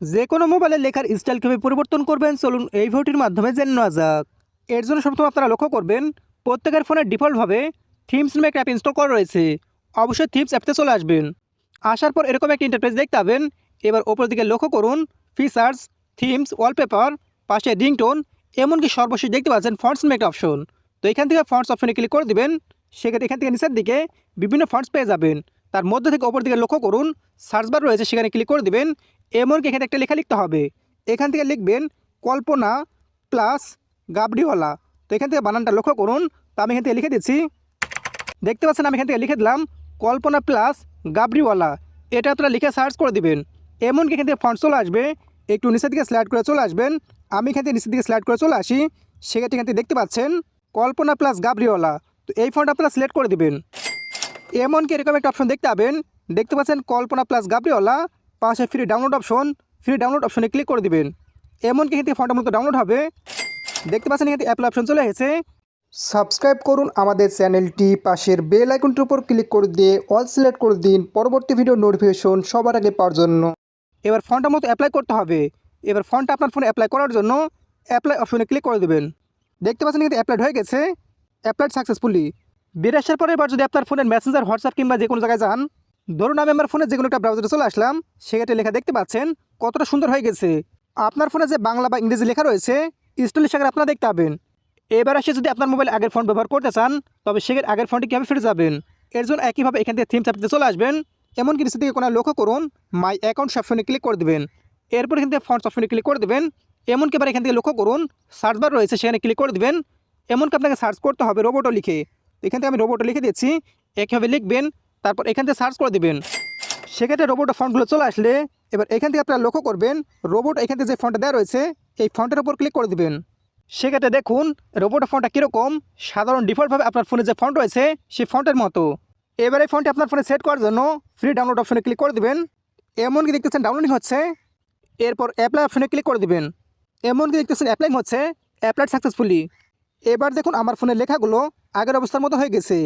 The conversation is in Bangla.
যে কোনো মোবাইলে লেখার স্টাইল কীভাবে পরিবর্তন করবেন? চলুন এই ভিডিওটির মাধ্যমে জেনে নেওয়া যাক। এর জন্য সর্বপ্রথম আপনারা লক্ষ্য করবেন, প্রত্যেকের ফোনে ডিফল্টভাবে থিমস নামে একটা অ্যাপ ইনস্টল করা রয়েছে। অবশ্যই থিমস অ্যাপতে চলে আসবেন। আসার পর এরকম একটা ইন্টারফেস দেখতে পাবেন। এবার ওপর দিকে লক্ষ্য করুন ফিচার্স থিমস ওয়ালপেপার পাশে রিংটোন, এমনকি সর্বশেষ দেখতে পাচ্ছেন ফন্টস নামে একটা অপশন তো এখান থেকে ফন্টস অপশনে ক্লিক করে দেবেন। সেক্ষেত্রে এখান থেকে নিচের দিকে বিভিন্ন ফন্টস পেয়ে যাবেন। তার মধ্যে থেকে ওপর দিকে লক্ষ্য করুন সার্চ বার রয়েছে, সেখানে ক্লিক করে দিবেন। এমনকি এখানে একটা লেখা লিখতে হবে। এখান থেকে লিখবেন, কল্পনা প্লাস গাবড়িওয়ালা। তো এখান থেকে বানানটা লক্ষ্য করুন, তো আমি এখান থেকে লিখে দিচ্ছি। দেখতে পাচ্ছেন, আমি এখান থেকে লিখে দিলাম, কল্পনা প্লাস গাবড়িওয়ালা। এটা আপনারা লিখে সার্চ করে দিবেন। এমনকি এখান থেকে ফন্ট চলে আসবে, একটু নিচের দিকে স্লাইড করে চলে আসবেন। আমি এখান থেকে নিচের দিকে স্লাইড করে চলে আসি সেক্ষেত্রে এখান থেকে দেখতে পাচ্ছেন, কল্পনা প্লাস গাবড়িওয়ালা। তো এই ফন্ট আপনারা সিলেক্ট করে দিবেন। এমনকি এরকম একটা অপশন দেখতে পাবেন। দেখতে পাচ্ছেন কল্পনা প্লাস গাবরিওয়ালা পাশে free download option free download অপশনে ক্লিক করে দিবেন। এমনকি এখান থেকে ফন্টটা মূলত ডাউনলোড হবে। দেখতে পাচ্ছেন এখানে অ্যাপল অপশন চলে এসেছে। সাবস্ক্রাইব করুন আমাদের চ্যানেলটি। পাশের বেল আইকনটির উপর ক্লিক করে দিয়ে অল সিলেক্ট করে দিন। পরবর্তী ভিডিও নোটিফিকেশন সবার আগে পাওয়ার জন্য। এবার ফন্টটা মতো অ্যাপ্লাই করতে হবে। এবার ফন্টটা আপনার ফোনে অ্যাপ্লাই করার জন্য অ্যাপ্লাই অপশনে ক্লিক করে দেবেন। দেখতে পাচ্ছেন এখানে অ্যাপ্লাইড হয়ে গেছে। অ্যাপ্লাইড সাকসেসফুলি বের আসার পরে এবার যদি আপনার ফোনের মেসেঞ্জার হোয়াটসঅ্যাপ কিংবা যে কোনো জায়গায় যান, ধরুন আমি আমার ফোনে যে কোনো একটা ব্রাউজারে চলে আসলাম, সেক্ষেত্রে লেখা দেখতে পাচ্ছেন কতটা সুন্দর হয়ে গেছে। আপনার ফোনে যে বাংলা বা ইংরেজি লেখা রয়েছে স্টাইলিশ আকারে আপনারা দেখতে পাবেন। এবার এসে যদি আপনার মোবাইল আগের ফোন ব্যবহার করতে চান, তবে সেক্ষেত্রে আগের ফোনটি কীভাবে ফিরে যাবেন? এর জন্য একইভাবে এখান থেকে থিম চাপতে চলে আসবেন। এমনকি নিচে থেকে কোনো লক্ষ্য করুন মাই অ্যাকাউন্ট অপশনে ক্লিক করে দেবেন। এরপর এখান থেকে ফন্টস অপশনে ক্লিক করে দেবেন। এমনকি এবার এখান থেকে লক্ষ্য করুন সার্চ বার রয়েছে, সেখানে ক্লিক করে দেবেন। এমনকি আপনাকে সার্চ করতে হবে রোবটও লিখে। এখান থেকে আমি রোবটও লিখে দিচ্ছি একইভাবে লিখবেন, তারপর এখান থেকে সার্চ করে দেবেন। সেক্ষেত্রে রোবট ফন্টগুলো চলে আসলে, এবার এখান থেকে আপনারা লক্ষ্য করবেন রোবট এখান থেকে যে ফন্টটা দেওয়া রয়েছে, এই ফন্টের উপর ক্লিক করে দেবেন। সেক্ষেত্রে দেখুন রোবট ফন্টটা কীরকম? সাধারণ ডিফল্টভাবে আপনার ফোনে যে ফন্ট রয়েছে, সেই ফন্টের মতো। এবার এই ফন্টটি আপনার ফোনে সেট করার জন্য ফ্রি ডাউনলোড অপশনে ক্লিক করে দেবেন। এমনকি দেখতেছেন ডাউনলোডিং হচ্ছে, এরপর অ্যাপ্লাই অপশনে ক্লিক করে দিবেন। এমনকি দেখতেছেন অ্যাপ্লাইং হচ্ছে অ্যাপ্লাইড সাকসেসফুলি এবার দেখুন আমার ফোনের লেখাগুলো আগের অবস্থার মতো হয়ে গেছে।